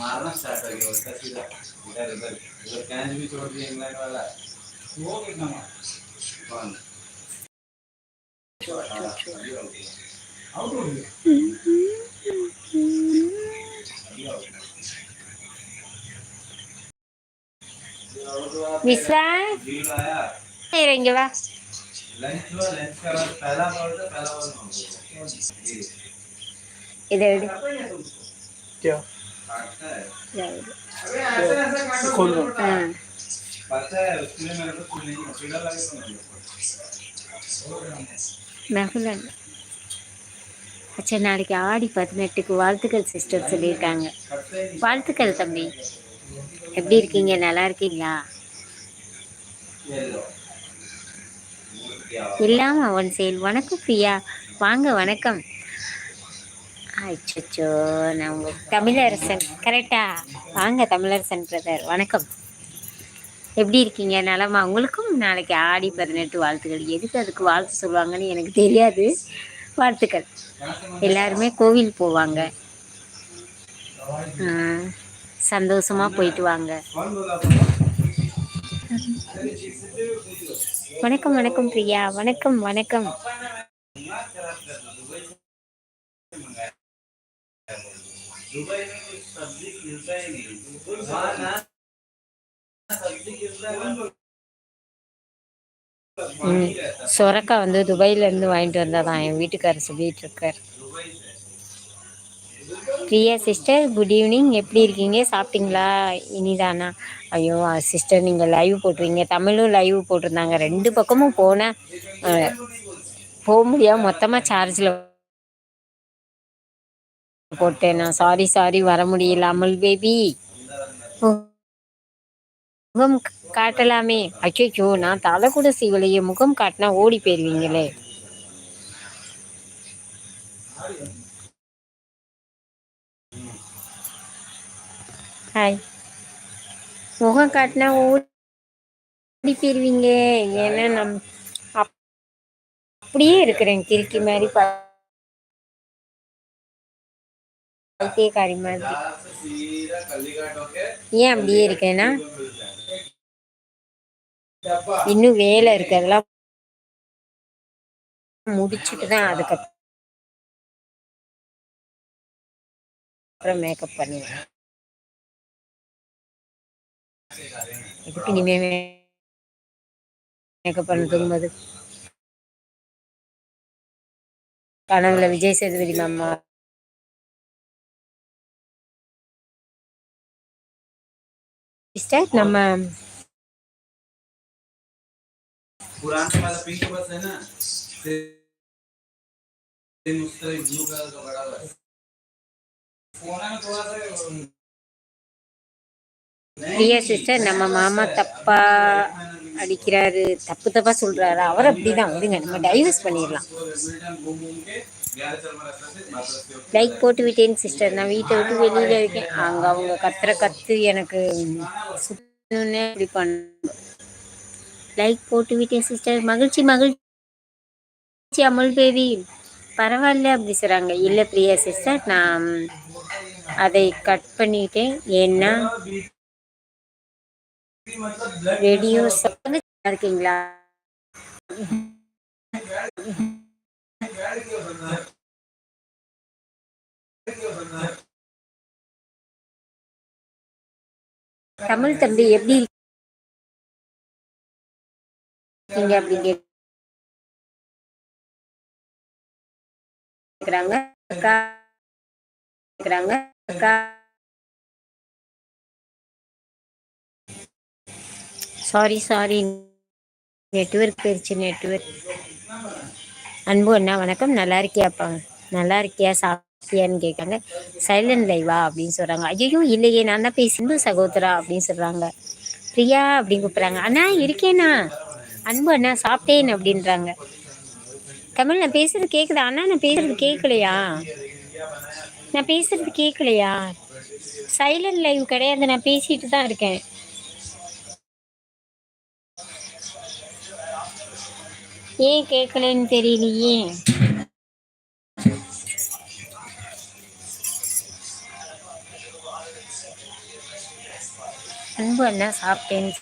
Mara stats are the can you told me like a lack. How do we have a length of length of the fellow numbers? काटता है இதை எடு. अबे ऐसे ऐसे काटो खोल दो। ஆ पता है उसके लिए मेरे को सुनने की पीड़ा लगे तो मेरे को நகுலன் அச்சா நாளைக்கு ஆடி பதினெட்டுக்கு வாழ்த்துக்கள் சிஸ்டர் சொல்லியிருக்காங்க करते ही வாழ்த்துக்கள் தம்பி எப்படி இருக்கீங்க நல்லா இருக்கீங்களா ये लो क्या இல்லாம ஒன் செயல் வணக்கம் பிரியா வாங்க வணக்கம் அச்சோ நான் உங்கள் தமிழரசன். கரெக்டா வாங்க தமிழரசன் பிரதர் வணக்கம். எப்படி இருக்கீங்க? நலமா? உங்களுக்கும் நாளைக்கு ஆடி பதினெட்டு வாழ்த்துக்கள். எதுக்கு அதுக்கு வாழ்த்து சொல்லுவாங்கன்னு எனக்கு தெரியாது. வாழ்த்துக்கள். எல்லாருமே கோவில் போவாங்க. சந்தோஷமா போயிட்டு வாங்க. வணக்கம் வணக்கம் பிரியா. வணக்கம் வணக்கம். சொரக்கா வந்து துபாயிலேருந்து வாங்கிட்டு வந்தால் தான் என் வீட்டுக்காரர் சொல்லிட்டு இருக்கார் பிரியா சிஸ்டர் குட் ஈவினிங் எப்படி இருக்கீங்க? சாப்பிட்டீங்களா? இனிதானா? ஐயோ சிஸ்டர் நீங்க லைவ் போட்டுருவீங்க தமிழும் லைவ் போட்டிருந்தாங்க. ரெண்டு பக்கமும் போனேன். போக முடியாமல் மொத்தமாக சார்ஜில் போட்டேன். நான் சாரி சாரி வர முடியல அமுல் பேபி முகம் காட்டலாமே. அச்சோ நான் தலை கூட சீவலையே முகம் காட்டினா ஓடி போயிருவீங்களே. ஹாய் முகம் காட்டினா ஓடி போயிருவீங்க ஏன்னா நம் அப்படியே இருக்கிறேன். கிறுக்கி மாதிரி பைத்தியக்காரி மாதிரி ஏன் அப்படியே இருக்கேன்னா? இன்னும் வேலை இருக்கு அதெல்லாம் முடிச்சுட்டு தான் அதுக்கப்புறம் மேக்கப் பண்ணுவேன். இதுக்கு இனிமே மேக்கப் பண்ண போது கனவுல விஜய் சேதுபதி மாமா சிஸ்டர் நம்ம ஐயா சிஸ்டர் நம்ம மாமா தப்பா அடிக்கிறாரு தப்பு தப்பா சொல்றாரு அவர் அப்படிதான். விடுங்க நம்ம டைவர்ஸ் பண்ணிடலாம். லைக் போட்டு விட்டேன் சிஸ்டர் நான் வீட்டை விட்டு வெளியில இருக்கேன். அங்க அவங்க கத்துற கத்து எனக்கு சுத்தணுன்னே இப்படி பண்ண லைக் போட்டு விட்டேன் சிஸ்டர் மகிழ்ச்சி மகிழ்ச்சி அமுல் பேபி பரவாயில்ல அப்படி சொல்றாங்க. இல்ல பிரியா சிஸ்டர் நான் அதை கட் பண்ணிட்டேன். ஏன்னா ரெடியோ இருக்கீங்களா? தமிழ் தம்பி எப்படி இருக்கீங்க அப்படின்னு கேக்குறாங்க. கேக்குறாங்க. சாரி சாரி நெட்வொர்க் போயிடுச்சு நெட்வொர்க் அன்பு அண்ணா வணக்கம். நல்லா இருக்கியாப்பா நல்லா இருக்கியா சாப்பிட்டியான்னு கேட்காங்க. சைலண்ட் லைவா? அப்படின்னு சொல்கிறாங்க ஐயோ இல்லையே நான் தான் பேசி சிந்து சகோதரா அப்படின்னு சொல்கிறாங்க பிரியா அப்படின்னு கூப்பிட்றாங்க. அண்ணா இருக்கேண்ணா. அன்பு அண்ணா சாப்பிட்டேன் அப்படின்றாங்க. தமிழ் நான் பேசுறது கேக்குதா? அண்ணா நான் பேசுறது கேட்கலையா நான் பேசுறது கேட்கலையா சைலண்ட் லைவ் கிடையாது நான் பேசிட்டு தான் இருக்கேன். ஏன் கேட்கலன்னு தெரியலையே. அன்பு என்ன சாப்பிட்டேன்னு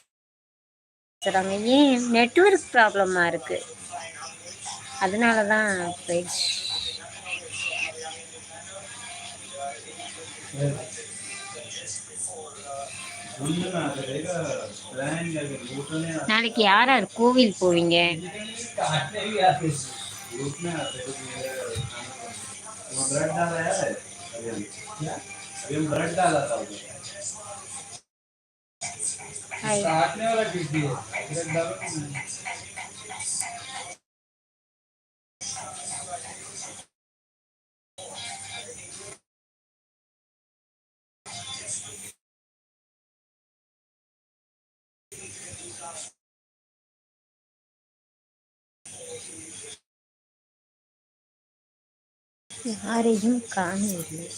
சொல்கிறாங்க ஏன் நெட்வொர்க் ப்ராப்ளமாக இருக்குது அதனால தான் போயிடுச்சு. நாளைக்கு யார் யார் கோவில் போவீங்க ग्रुप में आते हैं वो ब्लड डाला यार अभी हम अभी हम ब्लड डाला था யாரையும் காணவில்லை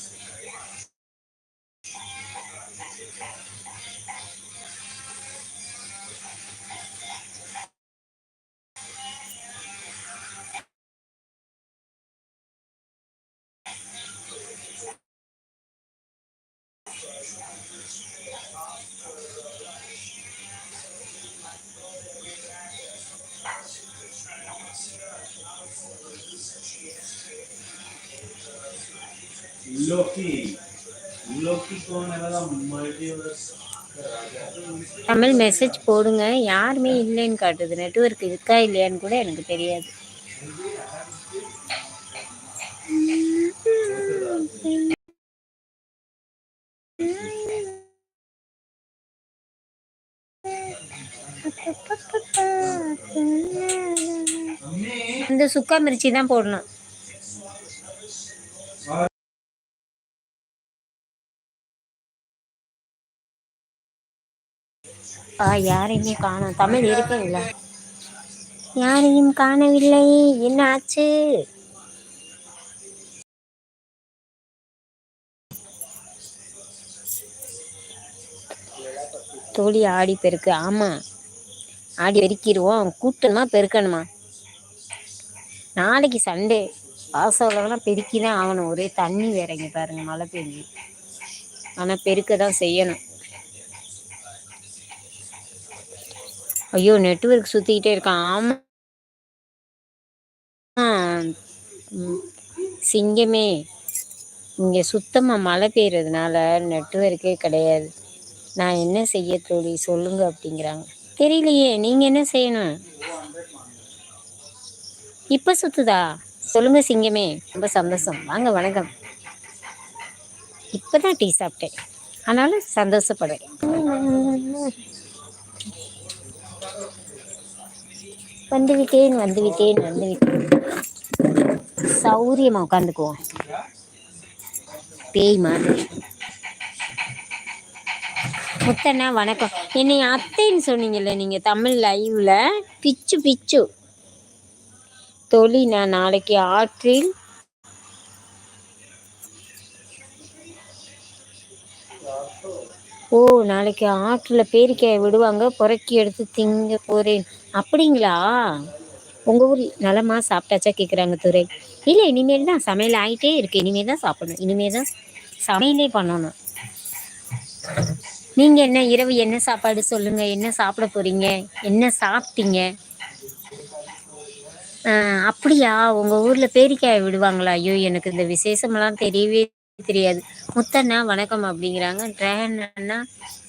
தமிழ் மெசேஜ் போடுங்க. யாருமே இல்லைன்னு காட்டுது. நெட்வொர்க் இருக்கா இல்லையான்னு கூட எனக்கு தெரியாது. இந்த சுக்கா மிர்ச்சி தான் போடணும். யாரையுமே காணும். தமிழ் இருக்குங்களா? யாரையும் காணவில்லை. என்ன ஆச்சு தோழி ஆடி பெருக்கு. ஆமா. ஆடி பெருக்கிடுவோம் கூட்டணுமா பெருக்கணுமா? நாளைக்கு சண்டே. வாசவெல்லாம் பெருக்கி தான் ஆகணும். ஒரே தண்ணி வேற இங்க பாருங்க. மழை பெஞ்சு. ஆனால் பெருக்க தான் செய்யணும். ஐயோ நெட்வொர்க் சுற்றிக்கிட்டே இருக்கான் ஆமாம் சிங்கமே இங்கே சுத்தமாக மழை பெய்யறதுனால நெட்ஒர்க்கே கிடையாது. நான் என்ன செய்ய தோழி சொல்லுங்க அப்படிங்கிறாங்க. தெரியலையே நீங்கள் என்ன செய்யணும்? இப்போ சுத்துதா? சொல்லுங்க சிங்கமே ரொம்ப சந்தோஷம். வாங்க வணக்கம். இப்பதான் டீ சாப்பிட்டேன். ஆனாலும் சந்தோஷப்படுறேன். வந்து வந்துவிட்டேன் வந்து விட்டேன் வந்து சௌரியமா உட்காந்துக்குவோம் பேய் மாதிரி. முத்தண்ணா வணக்கம். என்னை அத்தைன்னு சொன்னீங்கல்ல நீங்க தமிழ் லைவ்ல பிச்சு பிச்சு. தொழில் நான் நாளைக்கு ஆற்றில் ஓ நாளைக்கு ஆற்றில் பேரிக்காய் விடுவாங்க புறக்கி எடுத்து திங்க போறேன். அப்படிங்களா? உங்கள் ஊர் நலமா சாப்பிட்டாச்சா கேட்குறாங்க துறை இல்லை இனிமேல் தான் சமையல் ஆகிட்டே இருக்கு. இனிமேல் தான் சாப்பிடணும். இனிமேல் தான் சமையலே பண்ணணும். நீங்கள் என்ன இரவு என்ன சாப்பாடு சொல்லுங்கள் என்ன சாப்பிட போகிறீங்க என்ன சாப்பிட்டீங்க? அப்படியா? உங்கள் ஊரில் பேரிக்காய் விடுவாங்களா? ஐயோ எனக்கு இந்த விசேஷமெல்லாம் தெரியவே தெரியாது. முத்தண்ணா வணக்கம் அப்படிங்கிறாங்க. ட்ராகன் அண்ணா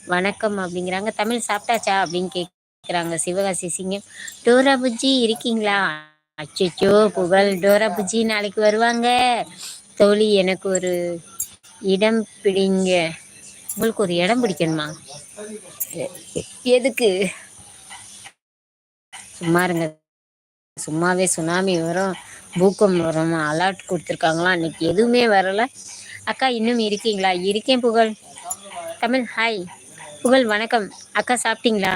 வணக்கம் அப்படிங்கிறாங்க. தமிழ் சாப்பிட்டாச்சா அப்படின்னு கேட்குறாங்க சிவகாசி சிங்கம். டோரா புஜ்ஜி இருக்கீங்களா? அச்சோ புகழ். டோரா புஜ்ஜி நாளைக்கு வருவாங்க. தோழி எனக்கு ஒரு இடம் பிடிங்க. உங்களுக்கு ஒரு இடம் பிடிக்கணுமா? எதுக்கு? சும்மா இருங்க. சும்மாவே சுனாமி வரும். பூக்கம் வரும். அலர்ட் கொடுத்துருக்காங்களா? அன்னைக்கு எதுவுமே வரல. அக்கா இன்னும் இருக்கீங்களா? இருக்கேன் புகழ். தமிழ் ஹாய் புகழ் வணக்கம். அக்கா சாப்பிட்டீங்களா?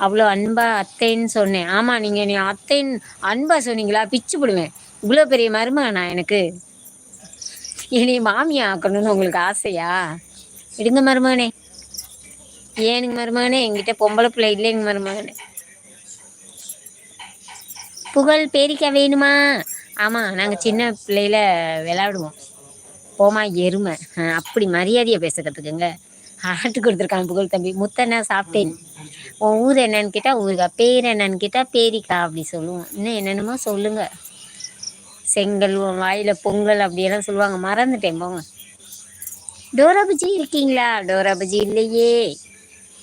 அவ்வளோ அன்பா அத்தைன்னு சொன்னேன். ஆமாம் நீங்கள் நீ அத்தைன்னு அன்பா சொன்னீங்களா? பிச்சு போடுவேன். இவ்வளோ பெரிய மருமகனா எனக்கு? இனி மாமியா ஆக்கணும்னு உங்களுக்கு ஆசையா? விடுங்க மருமகனே. ஏனுங்க மருமகனே? என்கிட்ட பொம்பளை பிள்ளை இல்லைங்க மருமகனே. புகழ் பேரிக்காய் வேணுமா? ஆமாம் நாங்கள் சின்ன பிள்ளையில விளையாடுவோம். போமா எருமை. அப்படி மரியாதையை பேச கற்றுக்குங்க ஹார்ட் கொடுத்துருக்காங்க புகழ் தம்பி. முத்தனை சாப்பிட்டேன். உன் ஊர் என்னன்னு கேட்டால் ஊருக்கா பேர் என்னன்னு கேட்டால் பேரிக்கா அப்படி சொல்லுவோம். இன்னும் என்னென்னமோ சொல்லுங்க. செங்கல் வாயில் பொங்கல் அப்படியெல்லாம் சொல்லுவாங்க. மறந்துட்டேன் போங்க. டோராபஜி இருக்கீங்களா? டோராபுஜி இல்லையே.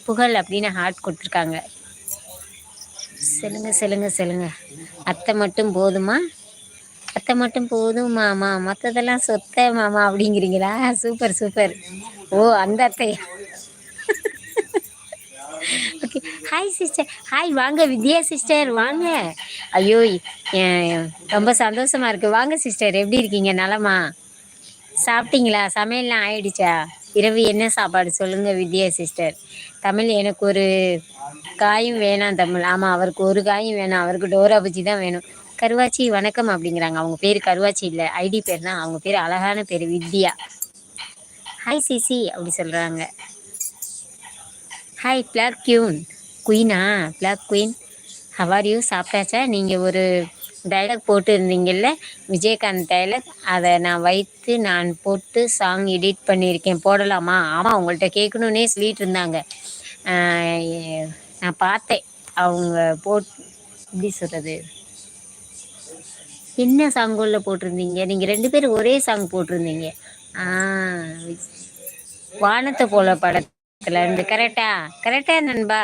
புகழ் அப்படின்னு ஹார்ட் கொடுத்துருக்காங்க. சொல்லுங்க சொல்லுங்க சொல்லுங்க. அத்தை மட்டும் போதுமா? அத்தை மட்டும் போதும் மாமா. மற்றதெல்லாம் சொத்த மாமா அப்படிங்கிறீங்களா? Super super. ஓ அந்த அத்தை ஓகே ஹாய் சிஸ்டர் ஹாய் வாங்க வித்யா சிஸ்டர் வாங்க. ஐயோ ரொம்ப சந்தோஷமா இருக்கு. வாங்க சிஸ்டர் எப்படி இருக்கீங்க? நலமா? சாப்பிட்டீங்களா? சமையல்லாம் ஆயிடுச்சா? இரவு என்ன சாப்பாடு? சொல்லுங்க வித்யா சிஸ்டர் தமிழ் எனக்கு ஒரு காயும் வேணாம் தமிழ். ஆமாம் அவருக்கு ஒரு காயும் வேணாம். அவருக்கு டோரா பஜ்ஜி தான் வேணும். கருவாச்சி வணக்கம் அப்படிங்கிறாங்க. அவங்க பேர் கருவாச்சி இல்லை. ஐடி பேர் தான் அவங்க பேர் அழகான பேர் வித்யா. ஹாய் சிசி அப்படி சொல்கிறாங்க hi black queen குயினா black queen how are you சாப்பிட்டாச்சா? நீங்கள் ஒரு டைலாக் போட்டு இருந்தீங்கல்ல விஜயகாந்த் டைலாக் அதை நான் வைத்து நான் போட்டு சாங் எடிட் பண்ணியிருக்கேன். போடலாமா? ஆமாம் அவங்கள்ட்ட கேட்கணுன்னே சொல்லிட்டு இருந்தாங்க. நான் பார்த்தேன். அவங்க போட் எப்படி சொல்கிறது என்ன சாங் உள்ள போட்டிருந்தீங்க. நீங்கள் ரெண்டு பேரும் ஒரே சாங் போட்டிருந்தீங்க. ஆ வானத்தை போல படத்துல இருந்து. கரெக்டா கரெக்டா நண்பா?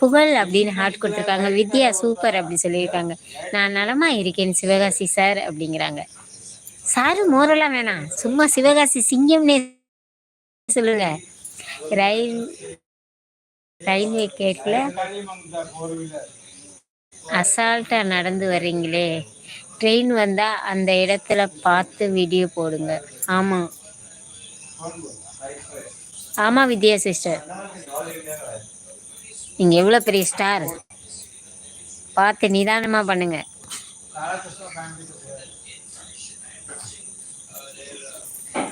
புகழ் அப்படின்னு ஹார்ட் கொடுத்துருக்காங்க. வித்யா சூப்பர் அப்படி சொல்லியிருக்காங்க. நான் நலமா இருக்கேன் சிவகாசி சார் அப்படிங்கிறாங்க. சாரு மோரெல்லாம் வேணாம். சும்மா சிவகாசி சிங்கம்னே சொல்லுங்க. ரயில் ரயில்வே கேட்ல அசால்ட்டா நடந்து வர்றீங்களே. ட்ரெயின் வந்தா அந்த இடத்துல பார்த்து வீடியோ போடுங்க. ஆமா. ஆமா வித்யா சிஸ்டர் நீங்க எவ்வளவு பெரிய ஸ்டார் பார்த்து நிதானமா பண்ணுங்க.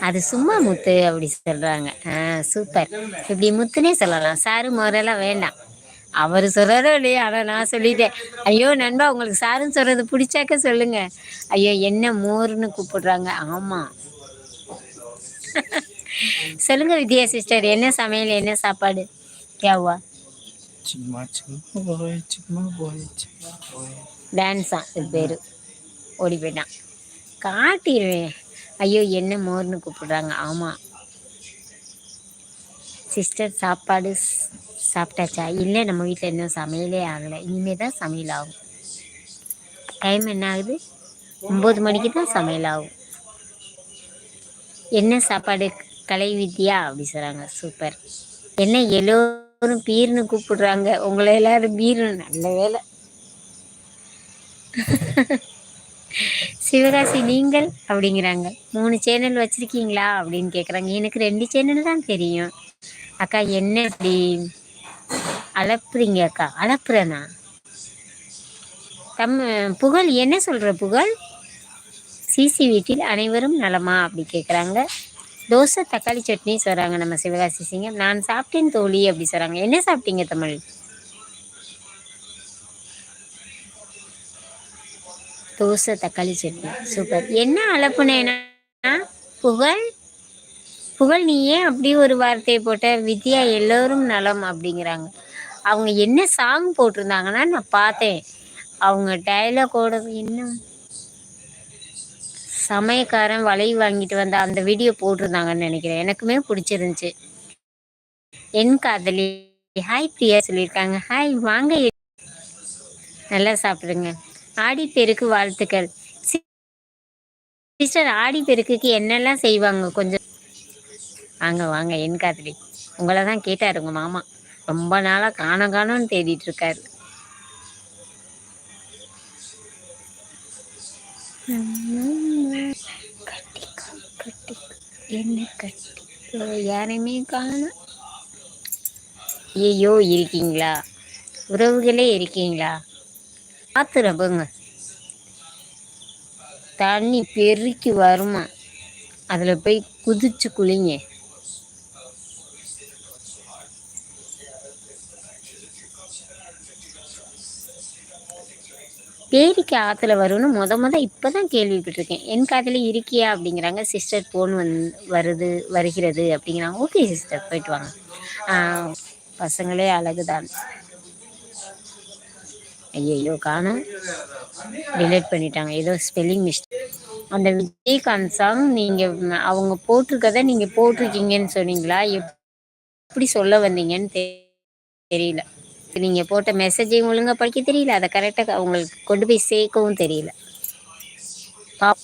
அது சும்மா முத்து அப்படி சொல்றாங்க. ஆ சூப்பர் இப்படி முத்துனே சொல்லலாம். சாரு முறையெல்லாம் வேண்டாம். அவர் சொல்றாரோ இல்லையா ஆனால் நான் சொல்லிட்டேன். ஐயோ நண்பா உங்களுக்கு சாருன்னு சொல்றது பிடிச்சாக்க சொல்லுங்க. ஐயோ என்ன மோர்னு கூப்பிடுறாங்க. ஆமா. சொல்லுங்க வித்யா சிஸ்டர் என்ன சமையல் என்ன சாப்பாடு? கேவா. டான்ஸா இது பேர். ஓடி போயிட்டான். காட்டிடுவேன். ஐயோ என்ன மோர்னு கூப்பிடுறாங்க. ஆமாம் சிஸ்டர் சாப்பாடு சாப்பிட்டாச்சா? இல்லை நம்ம வீட்டில் இன்னும் சமையலே ஆகலை. இனிமே தான் சமையல் ஆகும் டைம் என்ன ஆகுது? ஒம்பது மணிக்கு தான் சமையல் ஆகும் என்ன சாப்பாடு? கலை வித்யா அப்படி சொல்கிறாங்க சூப்பர். என்ன எல்லோரும் பீர்னு கூப்பிடுறாங்க. உங்களை எல்லாரும் பீர்னு. நல்ல வேலை. சிவகாசி நீங்கள்? அப்படிங்கிறாங்க. மூணு சேனல் வச்சுருக்கீங்களா? அப்படின்னு கேட்குறாங்க எனக்கு ரெண்டு சேனல் தான் தெரியும். அக்கா என்ன இப்படி அலப்புறீங்க அக்கா. அலப்புறேனா? தம் புகழ் என்ன சொல்கிற புகழ்? சிசி வீட்டில் அனைவரும் நலமா? அப்படி கேட்குறாங்க தோசை தக்காளி சட்னி சொல்கிறாங்க நம்ம சிவகாசி சிங்க நான் சாப்பிட்டேன் தோழி அப்படி சொல்கிறாங்க என்ன சாப்பிட்டீங்க தமிழ்? தோசை தக்காளி சட்னி. சூப்பர். என்ன அலப்புனேனா புகழ் புகழ் நீ ஏன் அப்படி ஒரு வார்த்தையை போட்ட? வித்யா எல்லோரும் நலம் அப்படிங்கிறாங்க. அவங்க என்ன சாங் போட்டிருந்தாங்கன்னா நான் பார்த்தேன். அவங்க டைலாகோட என்ன? சமயக்காரன் வலை வாங்கிட்டு வந்த அந்த வீடியோ போட்டிருந்தாங்கன்னு நினைக்கிறேன். எனக்குமே பிடிச்சிருந்துச்சு. என் காதலி. ஹாய் பிரியா சொல்லியிருக்காங்க. ஹாய் வாங்க. நல்லா சாப்பிடுங்க. ஆடி பெருக்கு வாழ்த்துக்கள். சிஸ்டர் ஆடி பெருக்குக்கு என்னெல்லாம் செய்வாங்க? கொஞ்சம் வாங்க வாங்க என் காதலி. உங்களை தான் கேட்டார் உங்கள் மாமா. ரொம்ப நாளாக காணோம் காணோன்னு தேடிட்டு இருக்காரு. என்ன கட்டிக்கோ யாரையுமே காணும். ஐயோ இருக்கீங்களா? உறவுகளே இருக்கீங்களா? பார்த்து தண்ணி பெருக்கி வருமா? அதில் போய் குதிச்சு குளிங்க. பேரிக்கு ஆற்றுல வரும்னு முத முத இப்போ தான் கேள்விப்பட்டிருக்கேன். என் காதில் இருக்கியா அப்படிங்கிறாங்க. சிஸ்டர் ஃபோன் வந் வருது வருகிறது அப்படிங்கிறாங்க. ஓகே சிஸ்டர் போயிட்டு வாங்க. பசங்களே பசங்களே அழகுதான். ஐயோ காணும் டிலேட் பண்ணிட்டாங்க. ஏதோ ஸ்பெல்லிங் மிஸ்டேக் அந்த விஜயகாந்த் சாங் நீங்கள் அவங்க போட்டிருக்கதை நீங்கள் போட்டிருக்கீங்கன்னு சொன்னீங்களா? எப்படி சொல்ல வந்தீங்கன்னு தெ- தெரியல. நீங்கள் போட்ட மெசேஜையும் ஒழுங்கா படிக்க தெரியல. அதை கரெக்டாக அவங்களுக்கு கொண்டு போய் சேர்க்கவும் தெரியல. பாப்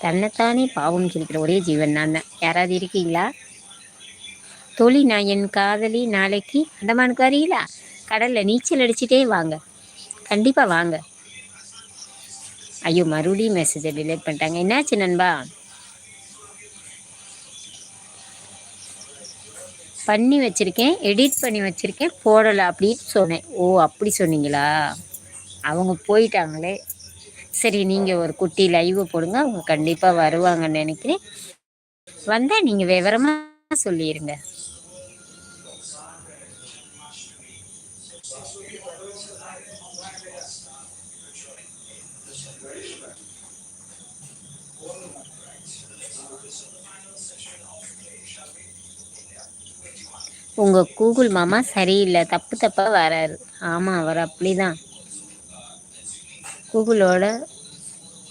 தன்னைத்தானே பாவம் சொல்லிக்கிற ஒரே ஜீவன் நான் தான். யாராவது இருக்கீங்களா? தொழி நான் என் காதலி நாளைக்கு அந்தமானுக்கு வரீங்களா கடல்ல நீச்சல் அடிச்சுட்டே வாங்க. கண்டிப்பா வாங்க. ஐயோ மறுபடியும் மெசேஜை டிலேட் பண்ணிட்டாங்க. என்னாச்சு நண்பா? பண்ணி வச்சுருக்கேன் எடிட் பண்ணி வச்சுருக்கேன் போடலை அப்படின்னு சொன்னேன். ஓ அப்படி சொன்னீங்களா? அவங்க போயிட்டாங்களே. சரி நீங்கள் ஒரு குட்டி லைவ் போடுங்க அவங்க கண்டிப்பாக வருவாங்கன்னு நினைக்கிறேன். வந்தால் நீங்கள் விவரமாக சொல்லிடுங்க உங்கள் கூகுள் மாமா சரியில்லை தப்பு தப்பாக வராரு. ஆமாம் அவர் அப்படிதான். கூகுளோட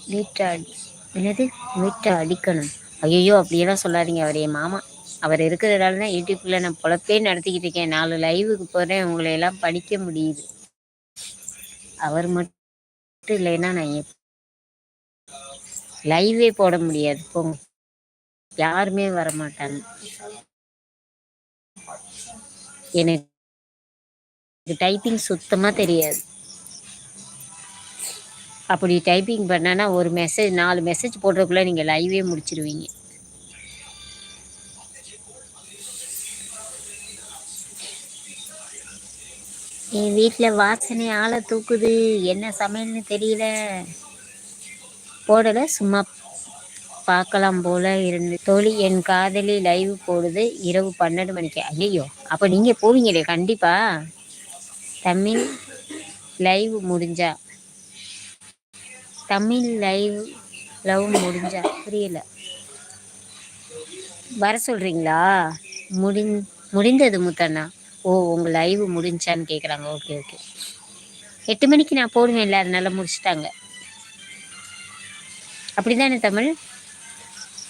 வீட்டை அடி என்னது? வீட்டை அடிக்கணும். ஐயோ அப்படியெல்லாம் சொல்லாதீங்க அவர் என் மாமா. அவர் இருக்கிறதால தான் யூடியூப்பில் நான் பொழப்பே நடத்திக்கிட்டு இருக்கேன். நாலு லைவுக்கு போகிறேன் உங்களை எல்லாம் படிக்க முடியுது. அவர் மட்டும் இல்லைன்னா நான் எப் லைவே போட முடியாது. போங்க. யாருமே வரமாட்டாங்க. எனக்கு டைப்பிங் சுத்தமாக தெரியாது. அப்படி டைப்பிங் பண்ணனா ஒரு மெசேஜ் நாலு மெசேஜ் போடுறதுக்குள்ளே நீங்கள் லைவே முடிச்சிருவீங்க. என் வீட்டில் வாசனை ஆளை தூக்குது. என்ன சமையல்னு தெரியல. போடலை சும்மா பார்க்கலாம் போல இருந்து. தோழி என் காதலி லைவ் போடுது. இரவு பன்னெண்டு மணிக்கு. ஐயோ அப்போ நீங்கள் போவீங்களே கண்டிப்பாக தமிழ் லைவ் முடிஞ்சா. தமிழ் லைவ் லவ் முடிஞ்சா. புரியல. வர சொல்கிறீங்களா முடிந் முடிந்தது முத்தண்ணா. ஓ உங்கள் லைவ் முடிஞ்சான்னு கேட்குறாங்க ஓகே ஓகே. எட்டு மணிக்கு நான் போடுவேன் போடுவேன்ல அதனால முடிச்சிட்டாங்க. அப்படிதானே தமிழ்?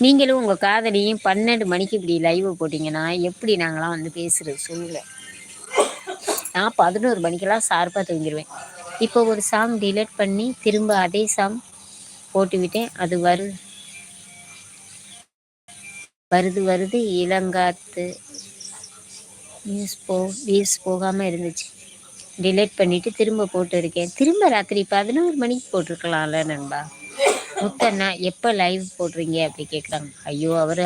நீங்களும் உங்கள் காதலியும் பன்னெண்டு மணிக்கு இப்படி லைவ் போட்டிங்கன்னா எப்படி நாங்களாம் வந்து பேசுறது? சொல்லுங்க. நான் பதினோரு மணிக்கெல்லாம் சார்பாக தூங்கிடுவேன் இப்போ ஒரு சாங் டிலேட் பண்ணி திரும்ப அதே சாங் போட்டுவிட்டேன் அது வரு வருது வருது இளங்காத்து. நியூஸ் போ வியூஸ் போகாமல் இருந்துச்சு. டிலேட் பண்ணிவிட்டு திரும்ப போட்டு இருக்கேன். திரும்ப ராத்திரி பதினோரு மணிக்கு போட்டிருக்கலாம்ல நண்பா? முத்தண்ணா எப்போ லைவ் போடுறீங்க? அப்படி கேட்குறாங்க ஐயோ அவர்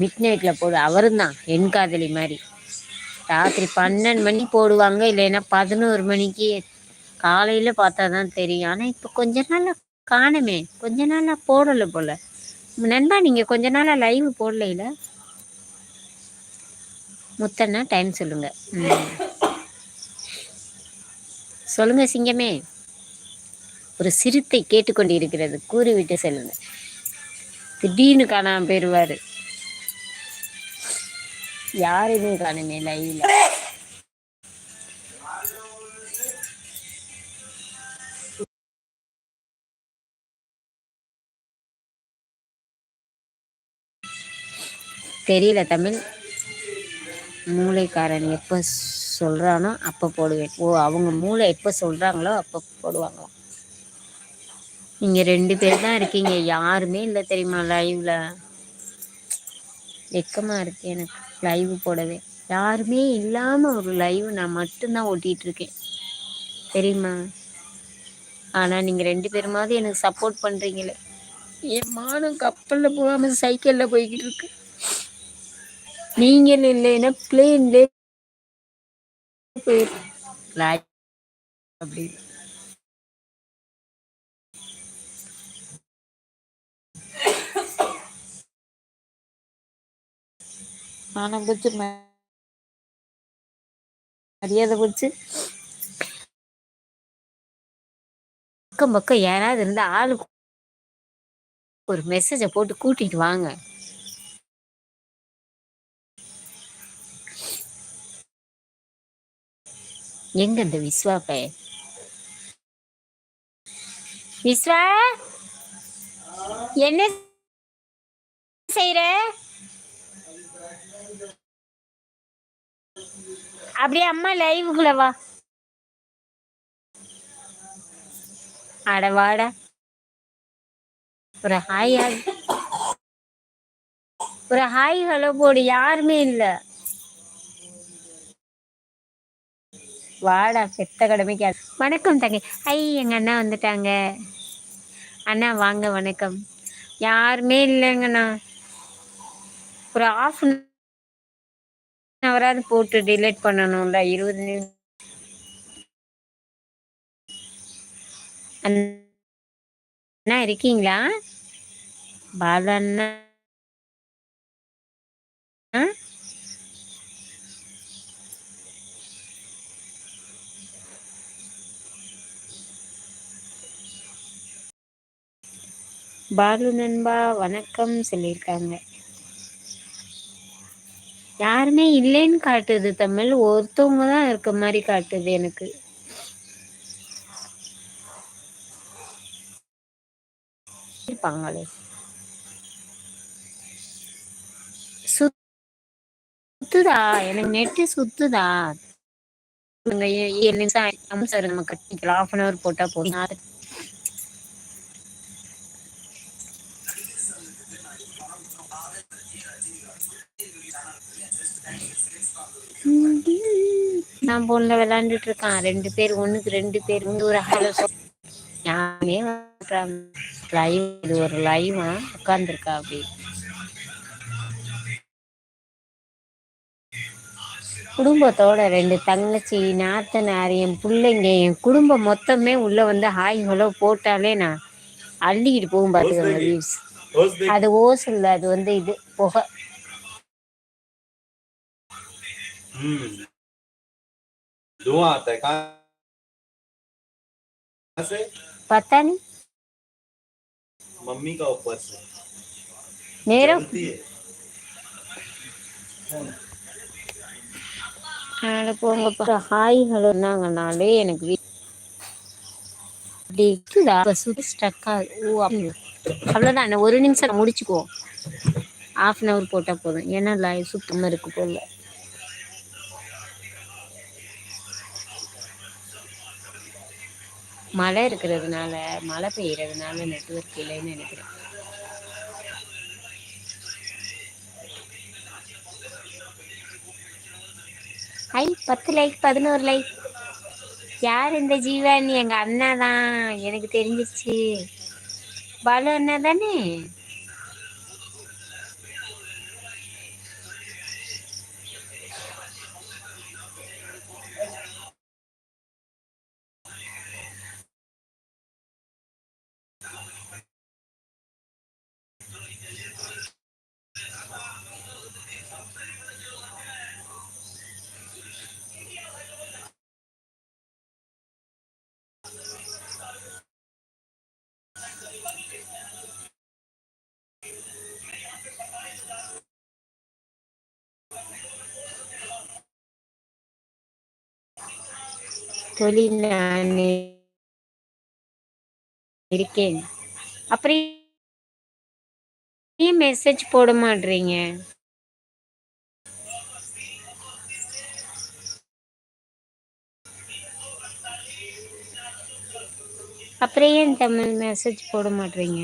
மிட் நைட்டில் போடு அவரும் தான் என் காதலி மாதிரி. ராத்திரி பன்னெண்டு மணி போடுவாங்க இல்லைன்னா பதினோரு மணிக்கு. காலையில் பார்த்தா தான் தெரியும். ஆனால் இப்போ கொஞ்ச நாளாக காணுமே. கொஞ்ச நாளாக போடலை போல். நண்பா நீங்கள் கொஞ்ச நாளாக லைவ் போடலையில முத்தண்ணா டைம் சொல்லுங்கள் ம். சிங்கமே. ஒரு சிறுத்தை கேட்டுக்கொண்டிருக்கிறது. கூறிவிட்டு செல்லுங்க திடீர்னு காணாம போயிடுவாரு. யாருமே காணுமே லைவ்ல தெரியல தமிழ். மூளைக்காரன் எப்போ சொல்கிறானோ அப்போ போடுவேன். ஓ அவங்க மூளை எப்போ சொல்கிறாங்களோ அப்போ போடுவாங்களாம். நீங்கள் ரெண்டு பேர் தான் இருக்கீங்க. யாருமே இல்லை தெரியுமா லைவில் வெக்கமாக இருக்கு எனக்கு லைவ் போடவே. யாருமே இல்லாமல் ஒரு லைவ் நான் மட்டும்தான் ஓட்டிகிட்டு இருக்கேன். தெரியுமா? ஆனால் நீங்கள் ரெண்டு பேருமாவது எனக்கு சப்போர்ட் பண்ணுறீங்களே என் மானம் கப்பலில் போகாமல் சைக்கிளில் போய்கிட்டு இருக்கு. நீங்கள் இல்லைன்னா பிளேன்லே போயிரு. அப்படி. மானம் போச்சு மரியாதை போச்சு பக்கம் பக்கம் யாராவது இருந்தா ஆளுக்கு ஒரு மெசேஜை போட்டு கூட்டிட்டு வாங்க. எங்க இந்த விஸ்வா பையன் விஸ்வா? என்ன செய்யற அப்படியே அம்மா லைவுக்குள்ள வா. அட வாடா. ஒரு ஹாய் ஹாய் ஒரு ஹாய் ஹலோ போடு. யாருமே இல்ல. வாடா பெத்த கடமைக்கு வணக்கம் தங்கை. ஐ எங்க அண்ணா வந்துட்டாங்க. அண்ணா வாங்க வணக்கம். யாருமே இல்லைங்கண்ணா. ஒரு ஆஃப் ஹவராது போட்டு டிலேட் பண்ணணும்ல இருபது நிமிஷம். அண்ணா இருக்கீங்களா? பாலு அண்ணா. பாலு நண்பா வணக்கம் சொல்லியிருக்காங்க. யாருமே இல்லைன்னு காட்டுது தமிழ். ஒருத்தவங்க தான் இருக்க மாதிரி காட்டுது எனக்கு. இருப்பாங்களே. சுத்துதா. எனக்கு நெட்டு சுத்துதா. இவங்க நிமிஷம் ஆயிடுச்சு சார் நம்ம கட்டிக்கலாம். ஆஃப் அன் அவர் போட்டா போதும். நான் போன்ல விளையாண்டுட்டு இருக்கான் ரெண்டு பேர் ஒண்ணுக்கு ரெண்டு பேர் இங்க ஒரு ஹலோ யாருமே லைவ் இது ஒரு லைவா உட்காந்துருக்கா அப்படி குடும்பத்தோட ரெண்டு தங்கச்சி நாத்தனார் என் பிள்ளைங்க என் குடும்பம் மொத்தமே உள்ள வந்து ஹாய் ஹலோ போட்டாலே நான் அள்ளிக்கிட்டு போகும் பார்த்துக்கோங்க அது ஓஸ் இல்லை அது வந்து இது புகை. धुआं आता है कहाँ से पता नहीं मम्मी का ऊपर से நேரம் जलती है அட போங்கப்பா ஹாய் ஹலோனாங்கனாலே எனக்கு வீ- அப்படி இருக்குதா சுத்தி ஸ்டக் ஆகுது ஓ அப்படி அவ்வளோதான் இன்னும் ஒரு நிமிஷம் முடிச்சுக்குவோம் ஆஃப் அன் ஹவர் போட்டால் போதும் ஏன்னா லைவ் சுத்தமாக இருக்கு போல மழை இருக்கிறதுனால மழை பெய்யறதுனால நெட்ஒர்க் இல்லைன்னு நினைக்கிறேன். ஐ பத்து லைக் பதினோரு லைக் யார் இந்த ஜீவன்? எங்க அண்ணா தான். எனக்கு தெரிஞ்சிச்சு பாலு அண்ணா தானே? தொழில் நான் இருக்கேன். அப்புறம் ஏன் மெசேஜ் போட மாட்றீங்க? அப்புறம் ஏன் தமிழ் மெசேஜ் போட மாட்றீங்க?